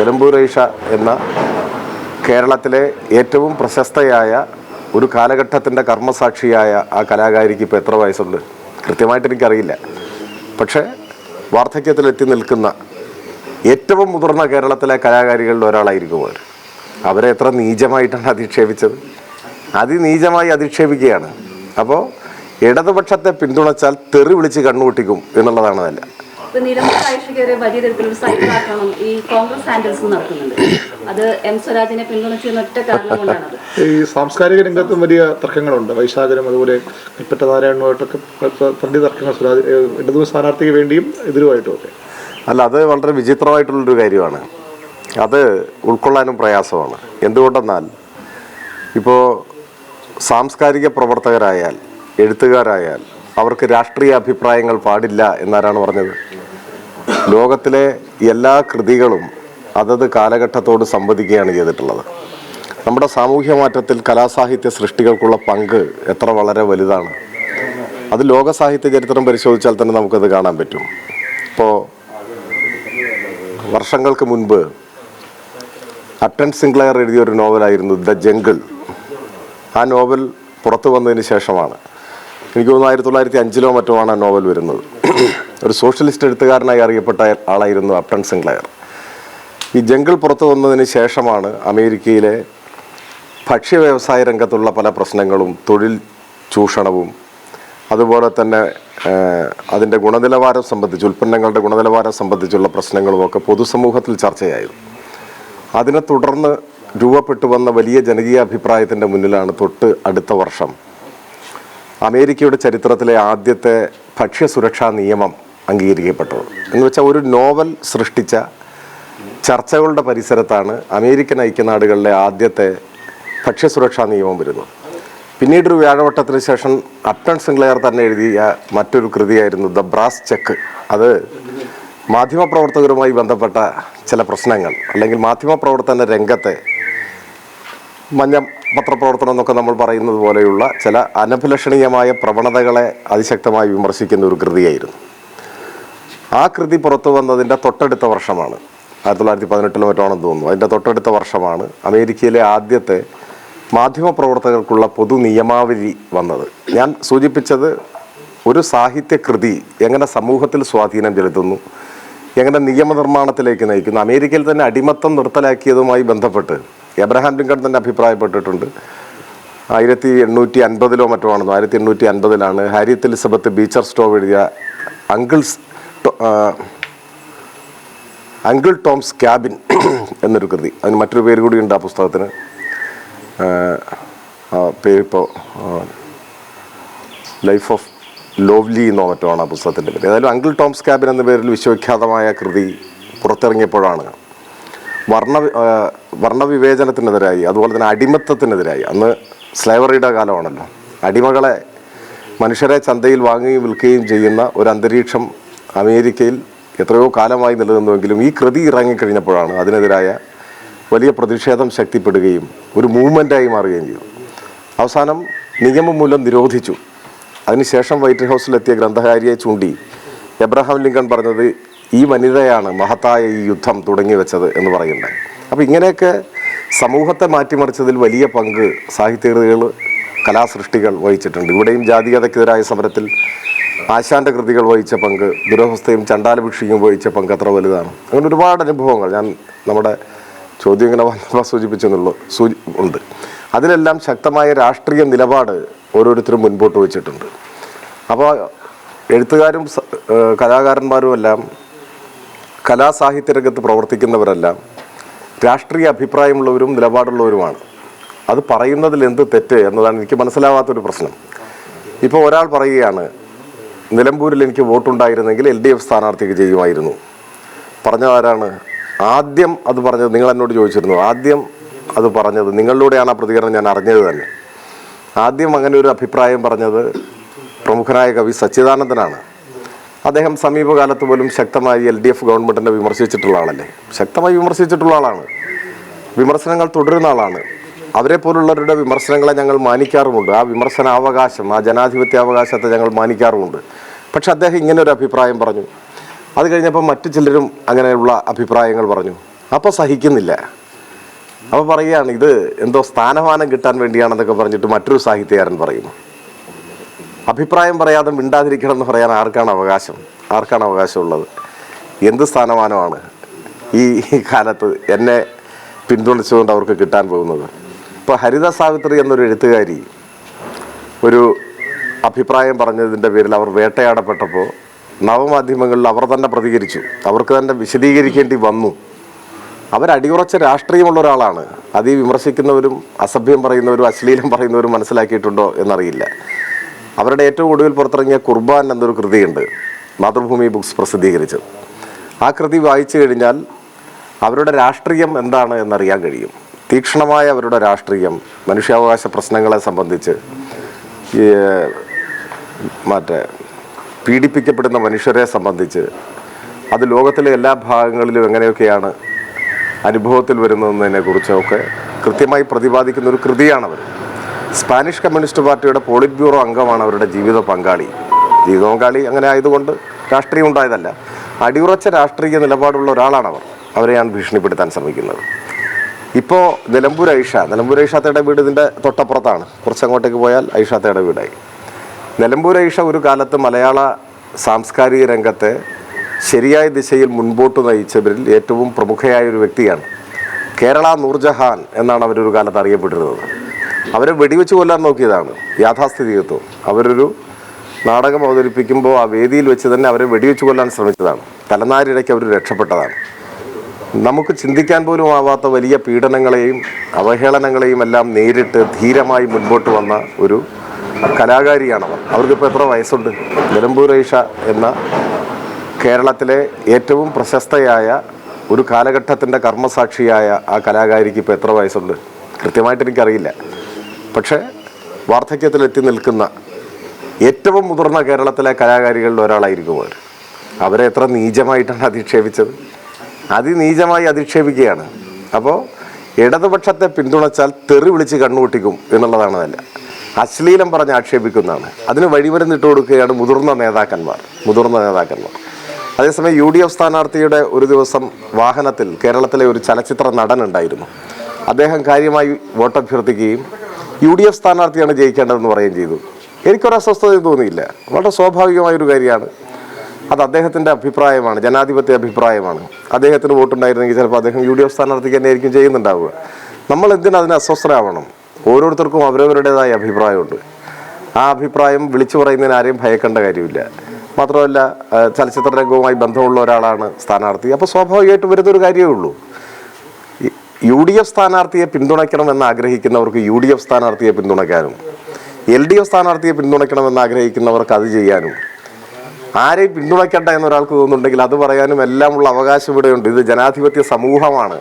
നിലമ്പൂർ ഐഷ എന്ന കേരളത്തിലെ ഏറ്റവും പ്രശസ്തയായ ഒരു കാലഘട്ടത്തിന്റെ കർമ്മസാക്ഷിയായ ആ കലാകാരിക്ക് ഇപ്പോൾ എത്ര വയസ്സുണ്ട്? കൃത്യമായിട്ട് എനിക്കറിയില്ല. പക്ഷേ വാർദ്ധക്യത്തിലെത്തി നിൽക്കുന്ന ഏറ്റവും മുതിർന്ന കേരളത്തിലെ കലാകാരികളിൽ ഒരാളായിരിക്കും അവർ അവരെ എത്ര നീചമായിട്ടാണ് അധിക്ഷേപിച്ചത്? അതിനീചമായി അധിക്ഷേപിക്കുകയാണ്. അപ്പോൾ ഇടതുപക്ഷത്തെ പിന്തുണച്ചാൽ തെറി വിളിച്ച് കണ്ണുകൂട്ടിക്കും എന്നുള്ളതാണ് നല്ല ഇപ്പൊ നിലമ്പൂർ ആയിഷയ്ക്കെതിരെ വലിയ തരത്തിലൊരു സൈബർ ആക്രമണം ഈ കോൺഗ്രസ് ഹാൻഡിൽസ് നടത്തുന്നുണ്ട്. അത് എം സ്വരാജിനെ പിന്തുണച്ചു ഒറ്റ കാരണം ഈ സാംസ്കാരിക രംഗത്തും വലിയ തർക്കങ്ങളുണ്ട്. വൈശാഖനും അതുപോലെ കൽപ്പറ്റ നാരായണനുമായിട്ടൊക്കെ വലിയ തർക്കങ്ങൾ സ്വരാജ് ഇടതു സ്ഥാനാർത്ഥിക്ക് വേണ്ടിയും എതിരുമായിട്ടും ഒക്കെ. അല്ല അത് വളരെ വിചിത്രമായിട്ടുള്ളൊരു കാര്യമാണ്. അത് ഉൾക്കൊള്ളാനും പ്രയാസമാണ്. എന്തുകൊണ്ടെന്നാൽ ഇപ്പോൾ സാംസ്കാരിക പ്രവർത്തകരായാൽ എഴുത്തുകാരായാൽ അവർക്ക് രാഷ്ട്രീയ അഭിപ്രായങ്ങൾ പാടില്ല എന്നാരാണ് പറഞ്ഞത്? ലോകത്തിലെ എല്ലാ കൃതികളും അതത് കാലഘട്ടത്തോട് സംവദിക്കുകയാണ് ചെയ്തിട്ടുള്ളത്. നമ്മുടെ സാമൂഹ്യ മാറ്റത്തിൽ കലാസാഹിത്യ സൃഷ്ടികൾക്കുള്ള പങ്ക് എത്ര വളരെ വലുതാണ്. അത് ലോക സാഹിത്യ ചരിത്രം പരിശോധിച്ചാൽ തന്നെ നമുക്കത് കാണാൻ പറ്റും. ഇപ്പോൾ വർഷങ്ങൾക്ക് മുൻപ് അട്ടൻ സിംഗ്ലയർ എഴുതിയ ഒരു നോവലായിരുന്നു ദ ജംഗിൾ. ആ നോവൽ പുറത്തു വന്നതിന് ശേഷമാണ്. എനിക്ക് തോന്നുന്നു ആയിരത്തി തൊള്ളായിരത്തി അഞ്ചിലോ മറ്റോ ആണ് ആ നോവൽ വരുന്നത്. ഒരു സോഷ്യലിസ്റ്റ് എഴുത്തുകാരനായി അറിയപ്പെട്ട ആളായിരുന്നു അപ്ടൺ സിംഗ്ലയർ. ഈ ജംഗിൾ പുറത്തു വന്നതിന് ശേഷമാണ് അമേരിക്കയിലെ ഭക്ഷ്യ വ്യവസായ രംഗത്തുള്ള പല പ്രശ്നങ്ങളും തൊഴിൽ ചൂഷണവും അതുപോലെ തന്നെ അതിന്റെ ഗുണനിലവാരം സംബന്ധിച്ച് ഉൽപ്പന്നങ്ങളുടെ ഗുണനിലവാരം സംബന്ധിച്ചുള്ള പ്രശ്നങ്ങളുമൊക്കെ പൊതുസമൂഹത്തിൽ ചർച്ചയായിരുന്നു. അതിനെ തുടർന്ന് രൂപപ്പെട്ടു വന്ന വലിയ ജനകീയ അഭിപ്രായത്തിന്റെ മുന്നിലാണ് തൊട്ട് അടുത്ത വർഷം അമേരിക്കയുടെ ചരിത്രത്തിലെ ആദ്യത്തെ ഭക്ഷ്യസുരക്ഷാ നിയമം അംഗീകരിക്കപ്പെട്ടത് എന്ന് വെച്ചാൽ ഒരു നോവൽ സൃഷ്ടിച്ച ചർച്ചകളുടെ പരിസരത്താണ് അമേരിക്കൻ ഐക്യനാടുകളിലെ ആദ്യത്തെ ഭക്ഷ്യസുരക്ഷാ നിയമം വരുന്നത്. പിന്നീടൊരു വ്യാഴവട്ടത്തിന് ശേഷം അപ്റ്റൺ സിംഗ്ലെയർ തന്നെ എഴുതിയ മറ്റൊരു കൃതിയായിരുന്നു ദ ബ്രാസ് ചെക്ക്. അത് മാധ്യമപ്രവർത്തകരുമായി ബന്ധപ്പെട്ട ചില പ്രശ്നങ്ങൾ അല്ലെങ്കിൽ മാധ്യമപ്രവർത്തന രംഗത്തെ മഞ്ഞ പത്രപ്രവർത്തനം എന്നൊക്കെ നമ്മൾ പറയുന്നത് പോലെയുള്ള ചില അനഭിലഷണീയമായ പ്രവണതകളെ അതിശക്തമായി വിമർശിക്കുന്ന ഒരു കൃതിയായിരുന്നു. ആ കൃതി പുറത്തു വന്നതിന്റെ തൊട്ടടുത്ത വർഷമാണ്. ആയിരത്തി തൊള്ളായിരത്തി പതിനെട്ടിലും മറ്റാണെന്ന് തോന്നുന്നു. അതിന്റെ തൊട്ടടുത്ത വർഷമാണ് അമേരിക്കയിലെ ആദ്യത്തെ മാധ്യമപ്രവർത്തകർക്കുള്ള പൊതു നിയമാവലി വന്നത്. ഞാൻ സൂചിപ്പിച്ചത് ഒരു സാഹിത്യകൃതി എങ്ങനെ സമൂഹത്തിൽ സ്വാധീനം ചെലുത്തുന്നു എങ്ങനെ നിയമനിർമ്മാണത്തിലേക്ക് നയിക്കുന്നു അമേരിക്കയിൽ തന്നെ അടിമത്തം നിർത്തലാക്കിയതുമായി ബന്ധപ്പെട്ട് എബ്രഹാം ലിങ്കൺ തന്നെ അഭിപ്രായപ്പെട്ടിട്ടുണ്ട്. ആയിരത്തി എണ്ണൂറ്റി അൻപതിലോ മറ്റോ ആണെന്നോ ആയിരത്തി എണ്ണൂറ്റി അൻപതിലാണ് ഹാരിയത്ത് എലിസബത്ത് ബീച്ചർ സ്റ്റോവ് എഴുതിയ അങ്കിൾസ് അങ്കിൾ ടോംസ് ക്യാബിൻ എന്നൊരു കൃതി. അതിന് മറ്റൊരു പേര് കൂടി ഉണ്ട് ആ പുസ്തകത്തിന്. പേരിപ്പോൾ ലൈഫ് ഓഫ് ലോവ്ലി എന്നോ മറ്റോ ആണ് ആ പുസ്തകത്തിന്റെ പേര്. ഏതായാലും അങ്കിൾ ടോംസ് ക്യാബിൻ എന്ന പേരിൽ വിശ്വവിഖ്യാതമായ കൃതി പുറത്തിറങ്ങിയപ്പോഴാണ്. വർണ വർണവിവേചനത്തിനെതിരായി അതുപോലെ തന്നെ അടിമത്തത്തിനെതിരായി. അന്ന് സ്ലേവറിയുടെ കാലമാണല്ലോ. അടിമകളെ മനുഷ്യരെ ചന്തയിൽ വാങ്ങുകയും വിൽക്കുകയും ചെയ്യുന്ന ഒരു അന്തരീക്ഷം അമേരിക്കയിൽ എത്രയോ കാലമായി നിലനിന്നുവെങ്കിലും ഈ കൃതി ഇറങ്ങിക്കഴിഞ്ഞപ്പോഴാണ് അതിനെതിരായ വലിയ പ്രതിഷേധം ശക്തിപ്പെടുകയും ഒരു മൂവ്മെന്റായി മാറുകയും ചെയ്തു. അവസാനം നിയമം മൂലം നിരോധിച്ചു. അതിനുശേഷം വൈറ്റ് ഹൗസിലെത്തിയ ഗ്രന്ഥകാരിയെ ചൂണ്ടി എബ്രഹാം ലിങ്കൺ പറഞ്ഞത് ഈ വനിതയാണ് മഹത്തായ ഈ യുദ്ധം തുടങ്ങി വെച്ചത് എന്ന് പറയുന്നത്. അപ്പോൾ ഇങ്ങനെയൊക്കെ സമൂഹത്തെ മാറ്റിമറിച്ചതിൽ വലിയ പങ്ക് സാഹിത്യകൃതികൾ കലാസൃഷ്ടികൾ വഹിച്ചിട്ടുണ്ട്. ഇവിടെയും ജാതീയതയ്ക്കെതിരായ സമരത്തിൽ ആശാന്റെ കൃതികൾ വഹിച്ച പങ്ക് ദുരവസ്ഥയും ചണ്ടാലഭിക്ഷിയും വഹിച്ച പങ്ക് അത്ര വലുതാണ്. അങ്ങനെ ഒരുപാട് അനുഭവങ്ങൾ ഞാൻ നമ്മുടെ ചോദ്യം ഇങ്ങനെ വന്നപ്പോൾ സൂചിപ്പിച്ചെന്നുള്ളൂ സൂചി ഉണ്ട്. അതിലെല്ലാം ശക്തമായ രാഷ്ട്രീയ നിലപാട് ഓരോരുത്തരും മുൻപോട്ട് വെച്ചിട്ടുണ്ട്. അപ്പോൾ എഴുത്തുകാരും കലാകാരന്മാരും എല്ലാം കലാസാഹിത്യ രംഗത്ത് പ്രവർത്തിക്കുന്നവരെല്ലാം രാഷ്ട്രീയ അഭിപ്രായമുള്ളവരും നിലപാടുള്ളവരുമാണ്. അത് പറയുന്നതിൽ എന്ത് തെറ്റ് എന്നതാണ് എനിക്ക് മനസ്സിലാവാത്തൊരു പ്രശ്നം. ഇപ്പോൾ ഒരാൾ പറയുകയാണ് നിലമ്പൂരിൽ എനിക്ക് വോട്ടുണ്ടായിരുന്നെങ്കിൽ എൽ ഡി എഫ് സ്ഥാനാർത്ഥിക്ക് ചെയ്യുമായിരുന്നു പറഞ്ഞതാരാണ് ആദ്യം അത് പറഞ്ഞത് നിങ്ങൾ എന്നോട് ചോദിച്ചിരുന്നു. ആദ്യം അത് പറഞ്ഞത് നിങ്ങളിലൂടെയാണ് ആ പ്രതികരണം ഞാൻ അറിഞ്ഞത് തന്നെ. ആദ്യം അങ്ങനെ ഒരു അഭിപ്രായം പറഞ്ഞത് പ്രമുഖനായ കവി സച്ചിദാനന്ദനാണ്. അദ്ദേഹം സമീപകാലത്ത് പോലും ശക്തമായി എൽ ഡി എഫ് ഗവൺമെന്റിനെ വിമർശിച്ചിട്ടുള്ള ആളല്ലേ? ശക്തമായി വിമർശിച്ചിട്ടുള്ള ആളാണ്. വിമർശനങ്ങൾ തുടരുന്ന ആളാണ്. അവരെ പോലുള്ളവരുടെ വിമർശനങ്ങളെ ഞങ്ങൾ മാനിക്കാറുമുണ്ട്. ആ വിമർശനാവകാശം ആ ജനാധിപത്യാവകാശത്തെ ഞങ്ങൾ മാനിക്കാറുമുണ്ട്. പക്ഷെ അദ്ദേഹം ഇങ്ങനെ ഒരു അഭിപ്രായം പറഞ്ഞു. അത് കഴിഞ്ഞപ്പോൾ മറ്റു ചിലരും അങ്ങനെയുള്ള അഭിപ്രായങ്ങൾ പറഞ്ഞു. അപ്പോൾ സഹിക്കുന്നില്ല. അപ്പോൾ പറയുകയാണ് ഇത് എന്തോ സ്ഥാനമാനം കിട്ടാൻ വേണ്ടിയാണെന്നൊക്കെ പറഞ്ഞിട്ട് മറ്റൊരു സാഹിത്യകാരൻ പറയുന്നു അഭിപ്രായം പറയാതെ മിണ്ടാതിരിക്കണം എന്ന് പറയാൻ ആർക്കാണ് അവകാശം? ആർക്കാണ് അവകാശമുള്ളത്? എന്ത് സ്ഥാനമാനമാണ് ഈ കാലത്ത് എന്നെ പിന്തുണച്ചുകൊണ്ട് അവർക്ക് കിട്ടാൻ പോകുന്നത്? ഇപ്പോൾ ഹരിത സാവിത്രി എന്നൊരു എഴുത്തുകാരി ഒരു അഭിപ്രായം പറഞ്ഞതിന്റെ പേരിൽ അവർ വേട്ടയാടപ്പെട്ടപ്പോൾ നവമാധ്യമങ്ങളിൽ അവർ തന്നെ പ്രതികരിച്ചു. അവർക്ക് തന്നെ വിശദീകരിക്കേണ്ടി വന്നു. അവരടിയുറച്ച രാഷ്ട്രീയമുള്ള ഒരാളാണ്. അത് ഈ വിമർശിക്കുന്നവരും അസഭ്യം പറയുന്നവരും അശ്ലീലം പറയുന്നവരും മനസ്സിലാക്കിയിട്ടുണ്ടോ എന്നറിയില്ല. അവരുടെ ഏറ്റവും ഒടുവിൽ പുറത്തിറങ്ങിയ കുർബാൻ എന്നൊരു കൃതിയുണ്ട് മാതൃഭൂമി ബുക്സ് പ്രസിദ്ധീകരിച്ചു ആ കൃതി വായിച്ചു കഴിഞ്ഞാൽ അവരുടെ രാഷ്ട്രീയം എന്താണ് എന്നറിയാൻ കഴിയും. തീക്ഷണമായ അവരുടെ രാഷ്ട്രീയം മനുഷ്യാവകാശ പ്രശ്നങ്ങളെ സംബന്ധിച്ച് മറ്റേ പീഡിപ്പിക്കപ്പെടുന്ന മനുഷ്യരെ സംബന്ധിച്ച് അത് ലോകത്തിലെ എല്ലാ ഭാഗങ്ങളിലും എങ്ങനെയൊക്കെയാണ് അനുഭവത്തിൽ വരുന്നതിനെ കുറിച്ചൊക്കെ കൃത്യമായി പ്രതിപാദിക്കുന്ന ഒരു കൃതിയാണവർ സ്പാനിഷ് കമ്മ്യൂണിസ്റ്റ് പാർട്ടിയുടെ പോളിറ്റ് ബ്യൂറോ അംഗമാണ് അവരുടെ ജീവിത പങ്കാളി. ജീവിത പങ്കാളി അങ്ങനെ ആയതുകൊണ്ട് രാഷ്ട്രീയം ഉണ്ടായതല്ല. അടിയുറച്ച രാഷ്ട്രീയ നിലപാടുള്ള ഒരാളാണ് അവർ അവരെയാണ് ഭീഷണിപ്പെടുത്താൻ ശ്രമിക്കുന്നത്. ഇപ്പോൾ നിലമ്പൂർ ഐഷ. നിലമ്പൂർ ഐഷാത്തയുടെ വീട് ഇതിന്റെ തൊട്ടപ്പുറത്താണ്. കുറച്ചങ്ങോട്ടേക്ക് പോയാൽ ഐഷാത്തയുടെ വീടായി. നിലമ്പൂർ ഐഷ ഒരു കാലത്ത് മലയാള സാംസ്കാരിക രംഗത്തെ ശരിയായ ദിശയിൽ മുൻപോട്ട് നയിച്ചവരിൽ ഏറ്റവും പ്രമുഖയായ ഒരു വ്യക്തിയാണ് കേരള നൂർജഹാൻ എന്നാണ് അവരൊരു കാലത്ത് അറിയപ്പെട്ടിരുന്നത്. അവരെ വെടിവെച്ച് കൊല്ലാൻ നോക്കിയതാണ് യാഥാസ്ഥിതികത്വം. അവരൊരു നാടകം അവതരിപ്പിക്കുമ്പോൾ ആ വേദിയിൽ വെച്ച് തന്നെ അവരെ വെടിവെച്ച് കൊല്ലാൻ ശ്രമിച്ചതാണ്. തലനാരിടയ്ക്ക് അവർ രക്ഷപ്പെട്ടതാണ്. നമുക്ക് ചിന്തിക്കാൻ പോലും ആവാത്ത വലിയ പീഡനങ്ങളെയും അവഹേളനങ്ങളെയും എല്ലാം നേരിട്ട് ധീരമായി മുൻപോട്ട് വന്ന ഒരു കലാകാരിയാണവർ. അവർക്കിപ്പോൾ എത്ര വയസ്സുണ്ട്? നിലമ്പൂർ ഐഷ എന്ന കേരളത്തിലെ ഏറ്റവും പ്രശസ്തയായ ഒരു കാലഘട്ടത്തിന്റെ കർമ്മസാക്ഷിയായ ആ കലാകാരിക്ക് ഇപ്പോൾ എത്ര വയസ്സുണ്ട്? കൃത്യമായിട്ട് എനിക്കറിയില്ല. പക്ഷേ വാർദ്ധക്യത്തിലെത്തി നിൽക്കുന്ന ഏറ്റവും മുതിർന്ന കേരളത്തിലെ കലാകാരികളിൽ ഒരാളായിരിക്കും അവർ. അവരെ എത്ര നീചമായിട്ടാണ് അധിക്ഷേപിച്ചത്? അതിനീചമായി അധിക്ഷേപിക്കുകയാണ്. അപ്പോൾ ഇടതുപക്ഷത്തെ പിന്തുണച്ചാൽ തെറി വിളിച്ച് കണ്ണുകൂട്ടിക്കും എന്നുള്ളതാണ് അതല്ല അശ്ലീലം പറഞ്ഞ് ആക്ഷേപിക്കുന്നതാണ്. അതിന് വഴിമരുന്നിട്ട് കൊടുക്കുകയാണ് മുതിർന്ന നേതാക്കന്മാർ മുതിർന്ന നേതാക്കന്മാർ. അതേസമയം യു ഡി എഫ് സ്ഥാനാർത്ഥിയുടെ ഒരു ദിവസം വാഹനത്തിൽ കേരളത്തിലെ ഒരു ചലച്ചിത്ര നടൻ ഉണ്ടായിരുന്നു. അദ്ദേഹം കാര്യമായി വോട്ടഭ്യർത്ഥിക്കുകയും യു ഡി എഫ് സ്ഥാനാർത്ഥിയാണ് ജയിക്കേണ്ടതെന്ന് പറയുകയും ചെയ്തു. എനിക്കൊരു അസ്വസ്ഥതയും തോന്നിയില്ല. വളരെ സ്വാഭാവികമായൊരു കാര്യമാണ്. അത് അദ്ദേഹത്തിന്റെ അഭിപ്രായമാണ് ജനാധിപത്യ അഭിപ്രായമാണ്. അദ്ദേഹത്തിന് വോട്ടുണ്ടായിരുന്നെങ്കിൽ ചിലപ്പോൾ അദ്ദേഹം യു ഡി എഫ് സ്ഥാനാർത്ഥിക്ക് തന്നെ ആയിരിക്കും ചെയ്യുന്നുണ്ടാവുക. നമ്മൾ എന്തിനാ അതിന് അസ്വസ്ഥരാവണം? ഓരോരുത്തർക്കും അവരവരുടേതായ അഭിപ്രായമുണ്ട്. ആ അഭിപ്രായം വിളിച്ചു പറയുന്നതിന് ആരെയും ഭയക്കേണ്ട കാര്യമില്ല. മാത്രമല്ല ചലച്ചിത്ര രംഗവുമായി ബന്ധമുള്ള ഒരാളാണ് സ്ഥാനാർത്ഥി. അപ്പോൾ സ്വാഭാവികമായിട്ട് വരുന്നൊരു കാര്യമേ ഉള്ളൂ. യു ഡി എഫ് സ്ഥാനാർത്ഥിയെ പിന്തുണയ്ക്കണമെന്ന് ആഗ്രഹിക്കുന്നവർക്ക് യു ഡി എഫ് സ്ഥാനാർത്ഥിയെ പിന്തുണയ്ക്കാനും എൽ ഡി എഫ് സ്ഥാനാർത്ഥിയെ പിന്തുണയ്ക്കണമെന്ന് ആഗ്രഹിക്കുന്നവർക്ക് അത് ചെയ്യാനും ആരെയും പിന്തുണയ്ക്കണ്ട എന്നൊരാൾക്ക് തോന്നുന്നുണ്ടെങ്കിൽ അത് പറയാനും എല്ലാമുള്ള അവകാശം ഇവിടെയുണ്ട്. ഇത് ജനാധിപത്യ സമൂഹമാണ്.